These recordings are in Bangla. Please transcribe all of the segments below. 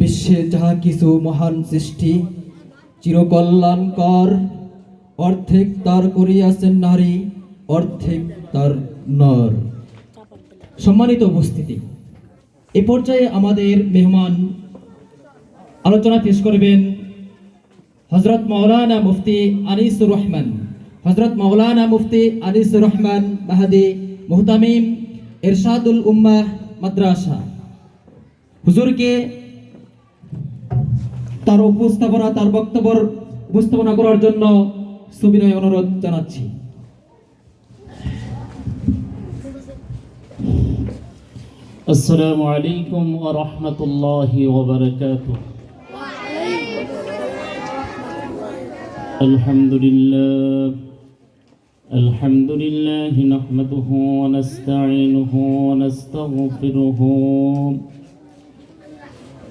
বিশ্বে যাহা কিছু মহান সৃষ্টি, চিরকল্যাণকর, অর্ধেক তার করিয়াছেন নারী, অর্ধেক তার নর। সম্মানিত উপস্থিতি, এ পর্যায়ে আমাদের মেহমান আলোচনা পেশ করবেন হজরত মৌলানা মুফতি আনিসুর রহমান। হজরত মৌলানা মুফতি আনিসুর রহমান মাহাদি মুহতামিম এরশাদুল উম্মাহ মাদ্রাসা। হুজুরকে তার উপস্থাপনা তার বক্তব্য উপস্থাপনা করার জন্য সুবিনয় অনুরোধ জানাচ্ছি السلام عليكم ورحمة الله وبركاته الحمد لله الحمد لله نحمده ونستعينه ونستغفره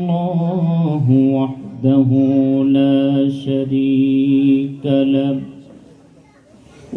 الله وحده لا شريك له.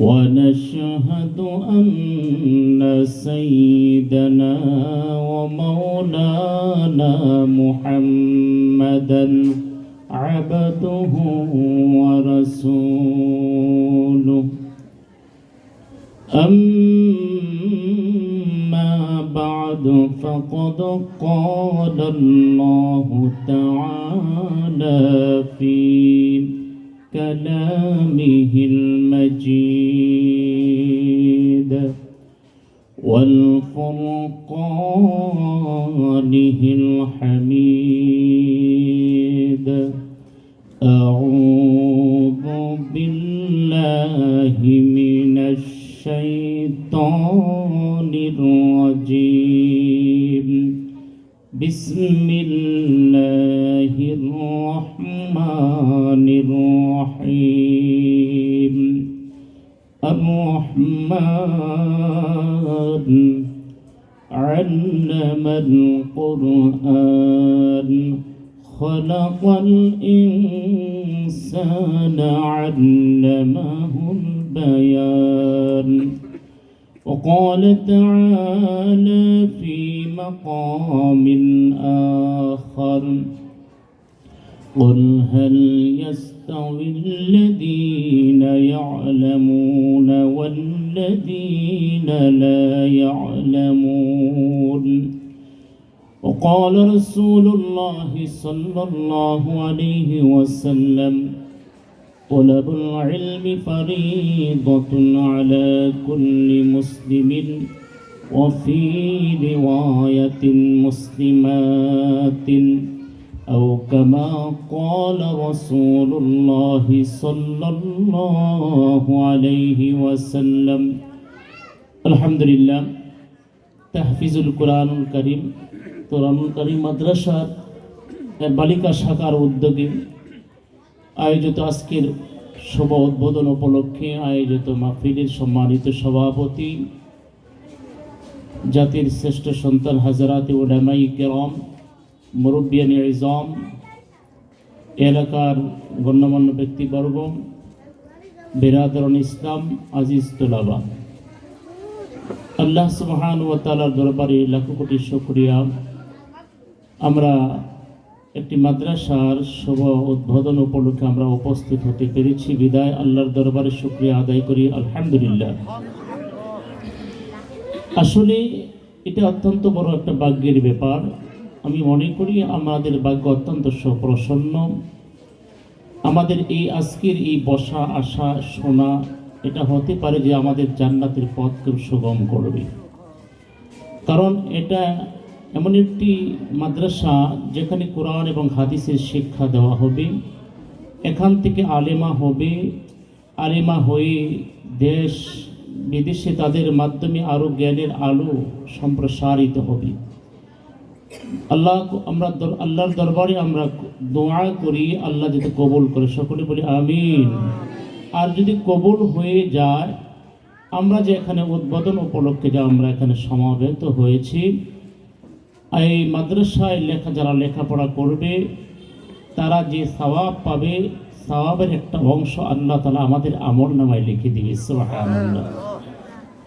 ونشهد أن سيدنا ومولانا محمدا عبده ورسوله. أما بعد فقد قال الله تعالى في كلامه المجيد والفرقانه الحميد الرحمن علم القرآن خلق الإنسان علمه البيان. وقال تعالى في مقام آخر قل هل يستوي الذين يعلمون؟ والذين لا يعلمون. وقال رسول الله صلى الله عليه وسلم طلب العلم فريضة على كل مسلم وفي رواية مسلمات. أو كما قال رسول الله صلى الله عليه وسلم الحمد لله تحفيظ القرآن الكريم কোরআনুল করিম মাদ্রাসার বালিকা শাখার উদ্যোগে আয়োজিত আজকের শুভ উদ্বোধন উপলক্ষে আয়োজিত মাহফিলের সম্মানিত সভাপতি জাতির শ্রেষ্ঠ সন্তান হাজারাত ওলামাই কেরম মুরব্বিয়ান ইজম এলাকার গণ্যমান্য ব্যক্তিবর্গ বেরাদরণ ইসলাম, আজিজ তুলাবা। আল্লাহ সুবহান ও তালার দরবারে লাখো কোটি শুক্রিয়া। আমরা একটি মাদ্রাসার শুভ উদ্বোধন উপলক্ষে আমরা উপস্থিত হতে পেরেছি। বিদায়, আল্লাহর দরবারে শুক্রিয়া আদায় করি। আলহামদুলিল্লাহ। আসলে এটা অত্যন্ত বড় একটা ভাগ্যের ব্যাপার। আমি মনে করি আমাদের ভাগ্য অত্যন্ত সুপ্রসন্ন। আমাদের এই আজকের এই বসা, আসা, শোনা, এটা হতে পারে যে আমাদের জান্নাতের পথকে সুগম করবে। কারণ এটা এমন একটি মাদ্রাসা যেখানে কোরআন এবং হাদিসের শিক্ষা দেওয়া হবে, এখান থেকে আলেমা হবে, আলেমা হয়ে দেশ বিদেশে তাদের মাধ্যমে আরও জ্ঞানের আলো সম্প্রসারিত হবে। আল্লাহ আমরা আল্লাহর দরবারে আমরা দোয়া করি, আল্লাহ যাতে কবুল করে। সকলে বলি আমিন। আর যদি কবুল হয়ে যায়, আমরা যে এখানে উদ্বোধন উপলক্ষে যে আমরা এখানে সমাবেত হয়েছি, এই মাদ্রাসায় লেখা যারা লেখাপড়া করবে, তারা যে সওয়াব পাবে, সওয়াবের একটা অংশ আল্লাহ তালা আমাদের আমল নামায় লিখে দিবে। সুবহানাল্লাহ।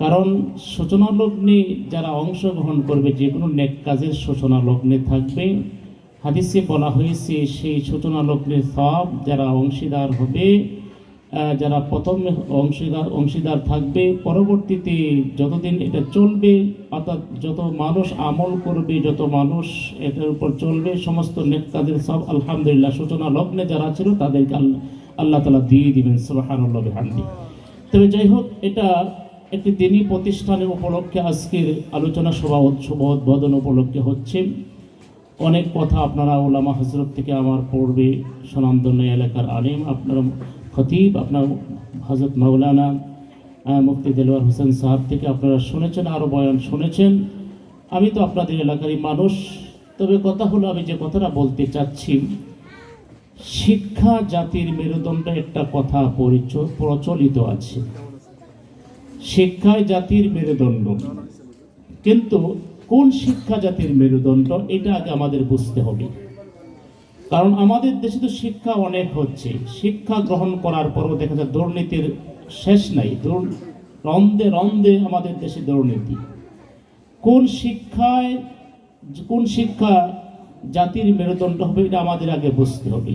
কারণ সূচনা লগ্নে যারা অংশগ্রহণ করবে, যে কোনো নেক কাজের সূচনা লগ্নে থাকবে। হাদিসে বলা হয়েছে, সেই সূচনা লগ্নের সব যারা অংশীদার হবে যারা প্রথম অংশীদার অংশীদার থাকবে, পরবর্তীতে যতদিন এটা চলবে, অর্থাৎ যত মানুষ আমল করবে, যত মানুষ এটার উপর চলবে, সমস্ত কাজের সব আলহামদুলিল্লাহ সূচনা লগ্নে যারা ছিল, তাদেরকে আল্লাহ তালা দিয়ে দিবেন, সুবহানাল্লাহ, বিহামদি। তবে যাই হোক, এটা একটি দিনী প্রতিষ্ঠানের উপলক্ষে আজকের আলোচনা সভা শুভ উদ্বোধন উপলক্ষে হচ্ছে। অনেক কথা আপনারা ওলামা হজরত থেকে আমার পড়বে সনান্দন্য এলাকার আলিম, আপনার খতিব, আপনার হজরত মাওলানা মুফতি দেলোয়ার হোসেন সাহেব থেকে আপনারা শুনেছেন আরও বয়ান শুনেছেন। আমি তো আপনাদের এলাকারই মানুষ, তবে কথা হলো আমি যে কথাটা বলতে চাচ্ছি, শিক্ষা জাতির মেরুদণ্ড একটা কথা পরিচ- প্রচলিত আছে। শিক্ষায় জাতির মেরুদণ্ড। কিন্তু কোন শিক্ষা জাতির মেরুদণ্ড, এটা আগে আমাদের বুঝতে হবে। কারণ আমাদের দেশে তো শিক্ষা অনেক হচ্ছে। শিক্ষা গ্রহণ করার পরও দেখা যায় দুর্নীতির শেষ নাই। রন্দে রন্দে আমাদের দেশে দুর্নীতি। কোন শিক্ষায় কোন শিক্ষা জাতির মেরুদণ্ড হবে, এটা আমাদের আগে বুঝতে হবে।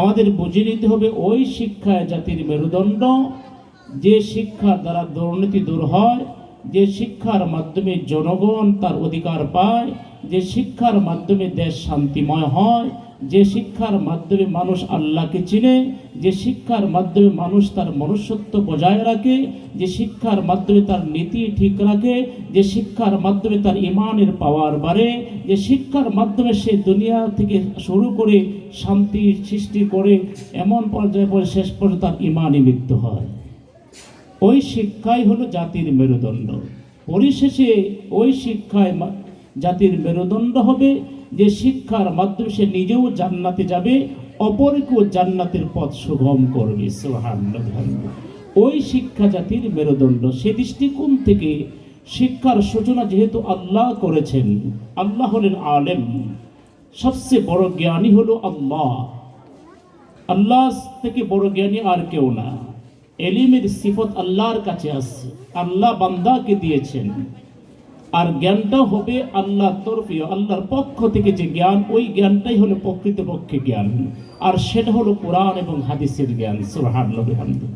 আমাদের বুঝে নিতে হবে ওই শিক্ষায় জাতির মেরুদণ্ড যে শিক্ষার দ্বারা দুর্নীতি দূর হয়, যে শিক্ষার মাধ্যমে জনগণ তার অধিকার পায়, যে শিক্ষার মাধ্যমে দেশ শান্তিময় হয়, যে শিক্ষার মাধ্যমে মানুষ আল্লাহকে চিনে, যে শিক্ষার মাধ্যমে মানুষ তার মনুষ্যত্ব বজায় রাখে, যে শিক্ষার মাধ্যমে তার নীতি ঠিক রাখে, যে শিক্ষার মাধ্যমে তার ইমানের পাওয়ার বাড়ে, যে শিক্ষার মাধ্যমে সে দুনিয়া থেকে শুরু করে শান্তি সৃষ্টি করে, এমন পর্যায়ে পরে শেষ পর্যন্ত তার ইমানই মৃত্যু হয়। ওই শিক্ষাই হলো জাতির মেরুদণ্ড। পরিশেষে ওই শিক্ষায় জাতির মেরুদণ্ড হবে যে শিক্ষার মাধ্যমে সে নিজেও জান্নাতে যাবে, অপরকেও জান্নাতের পথ সুগম করবে। সুবহানাল্লাহ। ওই শিক্ষা জাতির মেরুদণ্ড। সে দৃষ্টিকোণ থেকে শিক্ষার সূচনা যেহেতু আল্লাহ করেছেন, আল্লাহ হলেন আলেম। সবচেয়ে বড় জ্ঞানী হলো আল্লাহ। আল্লাহ থেকে বড় জ্ঞানী আর কেউ না। এলিমের সিফত আল্লাহর কাছে আসছে। আল্লাহ বান্দাকে দিয়েছেন। আর জ্ঞানটা হবে আল্লাহর তরফে, আল্লাহর পক্ষ থেকে যে জ্ঞান, ওই জ্ঞানটাই হলো প্রকৃতপক্ষে জ্ঞান। আর সেটা হলো কোরআন এবং হাদিসের জ্ঞান, সুবহানাল্লাহ বিহামদিহি।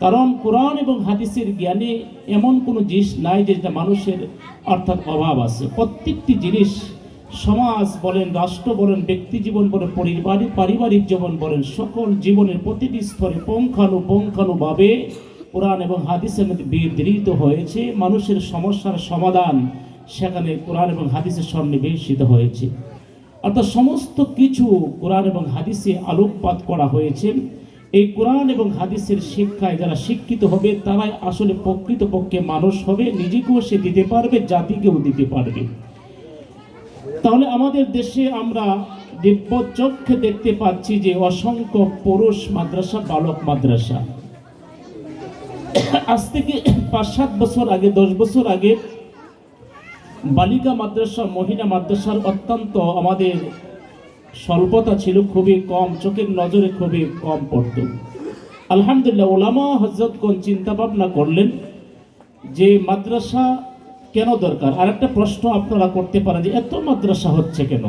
কারণ কোরআন এবং হাদিসের জ্ঞানে এমন কোনো জিনিস নাই যেটা মানুষের অর্থাৎ অভাব আছে। প্রত্যেকটি জিনিস সমাজ বলেন, রাষ্ট্র বলেন, ব্যক্তি জীবন বলেন পরিবারিক পারিবারিক জীবন বলেন, সকল জীবনের প্রতিটি স্তরে পুঙ্খানুপুঙ্খানুভাবে কোরআন এবং হাদিসের মধ্যে বিধৃত হয়েছে। মানুষের সমস্যার সমাধান সেখানে কোরআন এবং হাদিসের সন্নিবেশিত হয়েছে। অর্থাৎ সমস্ত কিছু কোরআন এবং হাদিসে আলোকপাত করা হয়েছে। এই কোরআন এবং হাদিসের শিক্ষায় যারা শিক্ষিত হবে, তারাই আসলে প্রকৃতপক্ষে মানুষ হবে। নিজেকেও সে দিতে পারবে, জাতিকেও দিতে পারবে। তাহলে আমাদের দেশে আমরা দিব্য চক্ষে দেখতে পাচ্ছি যে অসংখ্য পুরুষ মাদ্রাসা, বালক মাদ্রাসা। আজ থেকে পাঁচ সাত বছর আগে, দশ বছর আগে বালিকা মাদ্রাসা, মহিলা মাদ্রাসার অত্যন্ত আমাদের স্বল্পতা ছিল, খুবই কম, চোখের নজরে খুবই কম পড়ত। আলহামদুলিল্লাহ, ওলামা হজরত কোন চিন্তা ভাবনা করলেন যে মাদ্রাসা কেন দরকার? আর একটা প্রশ্ন আপনারা করতে পারেন যে এত মাদ্রাসা হচ্ছে কেন?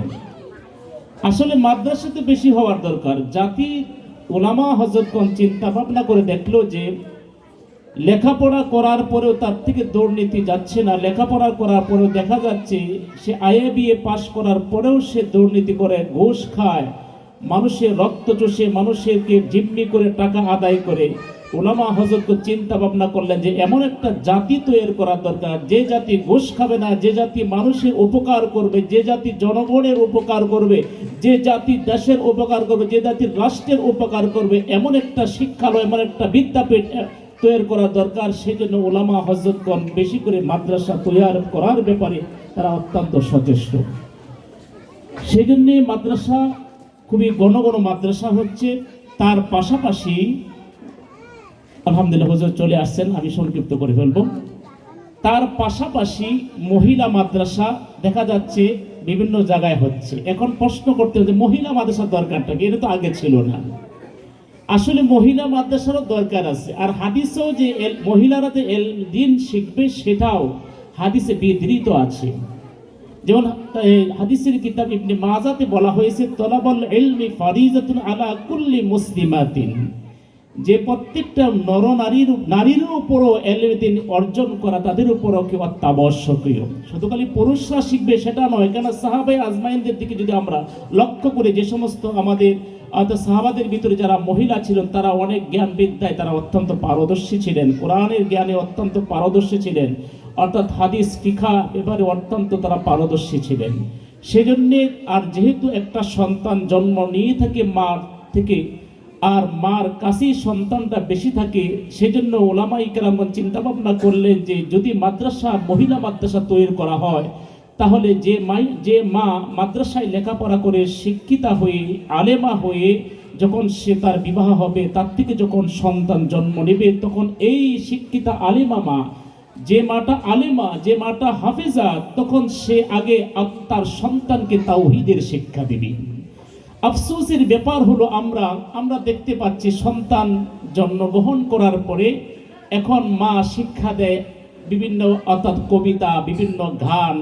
আসলে মাদ্রাসাতে বেশি হওয়ার দরকার। জাতি ওলামা হজরত চিন্তা ভাবনা করে দেখল যে লেখাপড়া করার পরেও তার থেকে দুর্নীতি যাচ্ছে না। লেখাপড়া করার পরেও দেখা যাচ্ছে সে আইএ, বিএ পাশ করার পরেও সে দুর্নীতি করে, ঘুষ খায়, মানুষের রক্ত চষে, মানুষেরকে জিম্মি করে টাকা আদায় করে। ওলামা হজরত চিন্তা ভাবনা করলেন যে এমন একটা জাতি তৈরি করা দরকার। যে জাতি ঘোষ খাবে না, যে জাতি মানুষের উপকার করবে, যে জাতি জনগণের উপকার করবে, যে জাতি দেশের উপকার করবে, যে জাতি রাষ্ট্রের উপকার করবে, এমন একটা শিক্ষালয়, এমন একটা বিদ্যাপীঠ তৈরি করা দরকার। সেই জন্য ওলামা হজরতগণ বেশি করে মাদ্রাসা তৈরি করার ব্যাপারে তারা অত্যন্ত সচেষ্ট। সেই জন্যে মাদ্রাসা খুবই ঘন মাদ্রাসা হচ্ছে। তার পাশাপাশি আলহামদুলিল্লাহ হুজুর চলে আসছেন, আমি সংক্ষিপ্ত করে ফেলব। তার পাশাপাশি মহিলা মাদ্রাসা দেখা যাচ্ছে বিভিন্ন জায়গায় হচ্ছে। এখন প্রশ্ন করতে হচ্ছে মহিলা মাদ্রাসার দরকারটা কি? এটা তো আগে ছিল না। আসলে মহিলা মাদ্রাসারও দরকার আছে। আর হাদিসেও যে মহিলারা যে দিন শিখবে সেটাও হাদিসে বিধৃত আছে। যেমন হাদিসের কিতাব ইবনে মাজাতে বলা হয়েছে, তলাবল ইলমি ফারিজাতুন আলা কুল্লি মুসলিমাতিন। যে প্রত্যেকটা নর নারীর নারীর উপরও এলদিন অর্জন করা তাদের উপরও কি অত্যাবশ্যকীয়। শুধু খালি পুরুষরা শিখবে সেটা নয়, কেন সাহাবাই আজমাইনদের দিকে যদি আমরা লক্ষ্য করি যে সমস্ত আমাদের অর্থাৎ সাহাবাদের ভিতরে যারা মহিলা ছিলেন, তারা অনেক জ্ঞান বিদ্যায় তারা অত্যন্ত পারদর্শী ছিলেন, কোরআনের জ্ঞানে অত্যন্ত পারদর্শী ছিলেন, অর্থাৎ হাদিস ফিখা ব্যাপারে অত্যন্ত তারা পারদর্শী ছিলেন। সেজন্যে আর যেহেতু একটা সন্তান জন্ম নিয়ে থাকে মার থেকে আর মার কাছেই সন্তানটা বেশি থাকে, সেজন্য কেরামগণ চিন্তা ভাবনা করলেন যে যদি মাদ্রাসা, মহিলা মাদ্রাসা তৈরি করা হয়, তাহলে যে মাই, যে মা মাদ্রাসায় লেখাপড়া করে শিক্ষিতা হয়ে, আলেমা হয়ে যখন সে তার বিবাহ হবে, তার থেকে যখন সন্তান জন্ম নেবে, তখন এই শিক্ষিতা আলেমা মা, যে মাটা আলেমা, যে মাটা হাফেজা, তখন সে আগে তার সন্তানকে তাওহিদের শিক্ষা দিবে। আফসোসের ব্যাপার হলো আমরা আমরা দেখতে পাচ্ছি সন্তান জন্মগ্রহণ করার পরে এখন মা শিক্ষা দেয় বিভিন্ন, অর্থাৎ কবিতা, বিভিন্ন গান,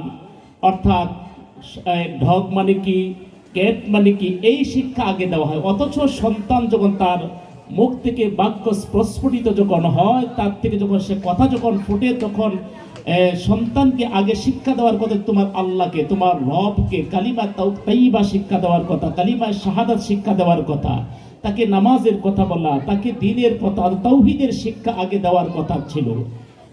অর্থাৎ ঢগ মানে কি ক্যাট মানে কি, এই শিক্ষা আগে দেওয়া হয়। অথচ সন্তান যখন তার মুখ থেকে বাক্য প্রস্ফুটিত যখন হয়, তার থেকে যখন সে কথা যখন ফুটে, তখন সন্তানকে আগে শিক্ষা দেওয়ার কথা, তোমার আল্লাহকে, তোমার রবকে, কালিমা তাও তাইবা শিক্ষা দেওয়ার কথা কালিমায় শাহাদাত শিক্ষা দেওয়ার কথা, তাকে নামাজের কথা বলা, তাকে দিনের কথা তৌহিদের শিক্ষা আগে দেওয়ার কথা ছিল।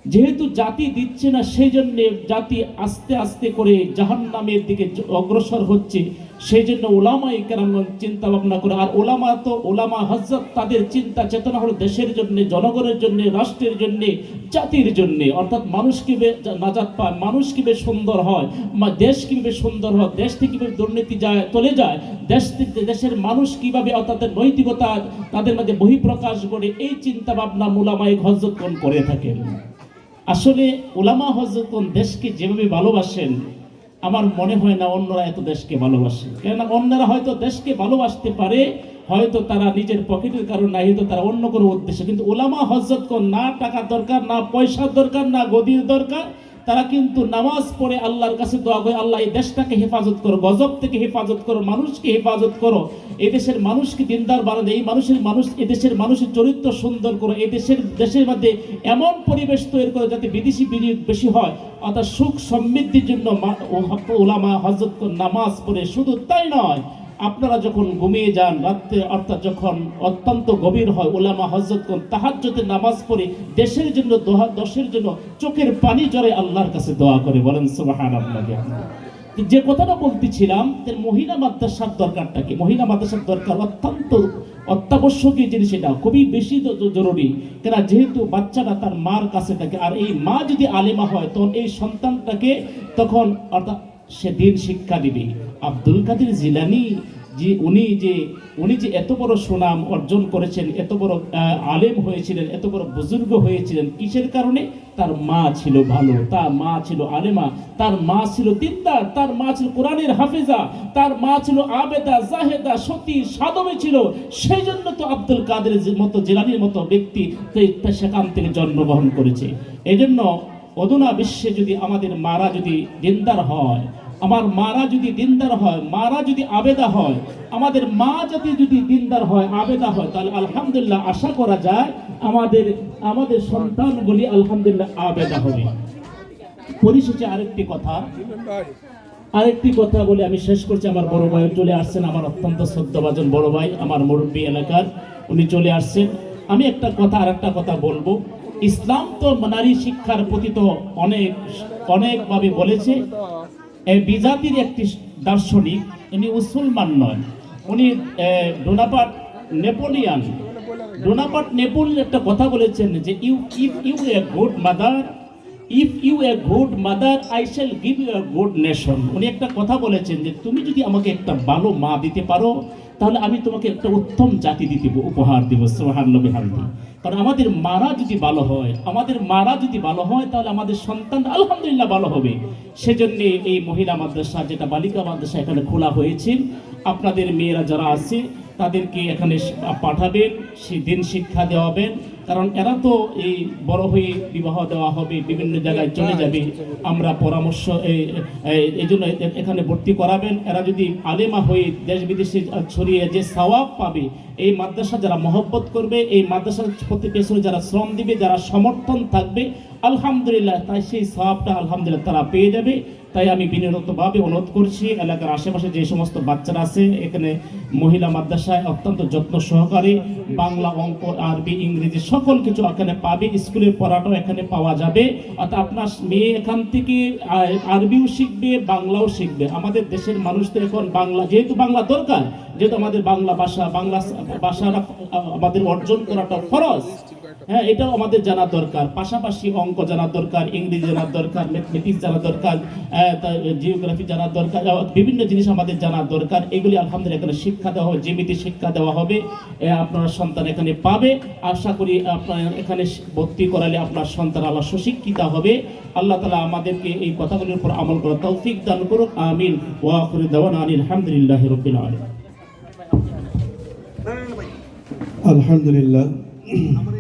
যেহেতু জাতি দিচ্ছে না সেই জন্যে জাতি আস্তে আস্তে করে জাহান্নামের দিকে অগ্রসর হচ্ছে। সেই জন্য ওলামাই কেরামগণ চিন্তা ভাবনা করে। আর ওলামা তো ওলামা হজরত তাদের চিন্তা চেতনা হলো দেশের জন্য, জনগণের জন্য, রাষ্ট্রের জন্য, জাতির জন্য। অর্থাৎ মানুষ কীভাবে নাজাত পায়, মানুষ কীভাবে সুন্দর হয় দেশ কীভাবে সুন্দর হয়, দেশ থেকে কীভাবে দুর্নীতি যায়, চলে যায়, দেশ দেশের মানুষ কীভাবে তাদের নৈতিকতা, তাদের মধ্যে বহিঃপ্রকাশ করে, এই চিন্তা ভাবনা মুলামাই হজরতগণ করে থাকেন। আসলে ওলামা হজরতগণ দেশকে যেভাবে ভালোবাসেন আমার মনে হয় না অন্যরা এত দেশকে ভালোবাসে। কেননা অন্যরা হয়তো দেশকে ভালোবাসতে পারে, হয়তো তারা নিজের পকেটের কারণ না হয়তো তারা অন্য কোনো উদ্দেশ্যে। কিন্তু ওলামা হজরত না টাকার দরকার, না পয়সার দরকার, না গদির দরকার তারা কিন্তু নামাজ পড়ে আল্লাহর কাছে দোয়া করে, আল্লাহ এই দেশটাকে হেফাজত করো, গজব থেকে হেফাজত করো, মানুষকে হেফাজত করো। এই দেশের মানুষকে দিনদার বানানো এই মানুষের মানুষ, এই দেশের মানুষের চরিত্র সুন্দর করো, এই দেশের দেশের মধ্যে এমন পরিবেশ তৈরি করো যাতে বিদেশি বিনিয়োগ বেশি হয়। অর্থাৎ সুখ সমৃদ্ধির জন্য ওলামা হজরত নামাজ পড়ে, শুধু তাই নয় আপনারা যখন ঘুমিয়ে যান রাত্রে, অর্থাৎ যখন অত্যন্ত গভীর হয় ওলামা হজরতগণ তাহাজ্জতে নামাজ পড়ে, দেশের জন্য দোহা, দশের জন্য চোখের পানি জরে আল্লাহর কাছে দোয়া করে বলেন সুবাহান যে কথাটা বলতেছিলাম মহিলা মাদ্রাসার দরকারটা কি? মহিলা মাদ্রাসার দরকার অত্যন্ত অত্যাবশ্যকীয় জিনিস এটা, খুবই বেশি জরুরি। কেন যেহেতু বাচ্চাটা তার মার কাছে থাকে, আর এই মা যদি আলেমা হয়, তখন এই সন্তানটাকে তখন, অর্থাৎ সে দিন শিক্ষা দিবে। আব্দুল কাদের জিলানি যে, উনি যে উনি যে এত বড় সুনাম অর্জন করেছেন, এত বড় আলেম হয়েছিলেন, এত বড় বুজুর্গ হয়েছিলেন, কিসের কারণে? তার মা ছিল ভালো, তার মা ছিল আলেমা, তার মা ছিল দিনদার, তার মা ছিল কোরআনের হাফেজা, তার মা ছিল আবেদা, জাহেদা, সতী সাদমে ছিল। সেই জন্য তো আব্দুল কাদের মতো জেলানির মতো ব্যক্তি সেখান থেকে জন্মগ্রহণ করেছে। এই অধুনা বিশ্বে যদি আমাদের মারা যদি দিনদার হয়, আমার মারা যদি দিনদার হয়, মারা যদি আবেদা হয়, আমাদের মা যদি যদি দিনদার হয়, আবেদা হয়, তাহলে আলহামদুলিল্লাহ আশা করা যায় আমাদের আমাদের সন্তানগুলি আলহামদুলিল্লাহ আবেদা হবে। পরিশেষে আরেকটি কথা। আরেকটি কথা বলে আমি শেষ করছি। আমার বড় ভাই চলে আসছেন, আমার অত্যন্ত শ্রদ্ধাভাজন বড় ভাই, আমার মুরব্বী এলাকার, উনি চলে আসছেন। আমি একটা কথা আর একটা কথা বলব। ইসলাম তো নারী শিক্ষার প্রতি তো অনেক, অনেকভাবে বলেছে। এই বিজাতির একটি দার্শনিক উনি মুসলমান নয়। উনি ডোনাপাট নেপোলিয়ান। ডোনাপাট নেপোলিয়ান একটা কথা বলেছেন যে, you, if you a good mother, if you a good mother, I shall give you a good nation. উনি একটা কথা বলেছেন যে, তুমি যদি আমাকে একটা ভালো মা দিতে পারো তাহলে আমি তোমাকে একটা উত্তম জাতি দিতে উপহার দিব সোহান নবী কারণ আমাদের মারা যদি ভালো হয়, আমাদের মারা যদি ভালো হয়, তাহলে আমাদের সন্তান আলহামদুলিল্লাহ ভালো হবে। সেজন্য এই মহিলা মাদ্রাসা, যেটা বালিকা মাদ্রাসা, এখানে খোলা হয়েছে। আপনাদের মেয়েরা যারা আছে, তাদেরকে এখানে পাঠাবেন, সে দিন শিক্ষা দেওয়াবেন। কারণ এরা তো এই বড় হয়ে বিবাহ দেওয়া হবে বিভিন্ন জায়গায় চলে যাবে। আমরা পরামর্শ এই- জন্য এখানে ভর্তি করাবেন। এরা যদি আলেমা হয়ে দেশ বিদেশে ছড়িয়ে যে সওয়াব পাবে এই মাদ্রাসা যারা মহব্বত করবে এই মাদ্রাসার প্রতি পেছনে যারা শ্রম দিবে যারা সমর্থন থাকবে আলহামদুলিল্লাহ, তাই সেই সওয়াবটা আলহামদুলিল্লাহ তারা পেয়ে যাবে। তাই আমি বিনীতভাবে অনুরোধ করছি, এলাকার আশেপাশে যে সমস্ত বাচ্চারা আছে, এখানে মহিলা মাদ্রাসায় অত্যন্ত যত্ন সহকারে বাংলা অঙ্ক, আরবি, ইংরেজি সকল কিছু এখানে পাবে, স্কুলের পড়াটাও এখানে পাওয়া যাবে। অর্থাৎ আপনার মেয়ে এখান থেকে আরবিও শিখবে, বাংলাও শিখবে। আমাদের দেশের মানুষ তো এখন বাংলা, যেহেতু বাংলা দরকার যেহেতু আমাদের বাংলা ভাষা বাংলা ভাষা আমাদের অর্জন করাটা খরচ হ্যাঁ এটাও আমাদের জানা দরকার। পাশাপাশি অঙ্ক জানা দরকার, ইংরেজি জানা দরকার ম্যাথমেটিক্স জানা দরকার জিওগ্রাফি জানা দরকার বিভিন্ন জিনিস আমাদের জানা দরকার। এগুলি আলহামদুলিল্লাহ এখানে শিক্ষা দেওয়া হবে যেমিতি শিক্ষা দেওয়া হবে। আপনার সন্তান এখানে পাবে। আশা করি আপনার এখানে ভর্তি করালে আপনার সন্তান আল্লাহ সুশিক্ষিত হবে। আল্লাহ তালা আমাদেরকে এই কথাগুলির উপর আমল করা তৌফিক দান করুক। আমিন। ওয়া আখিরু দাওয়ানা আনিল হামদুলিল্লাহি রাব্বিল আলামিন আলহামদুলিল্লাহ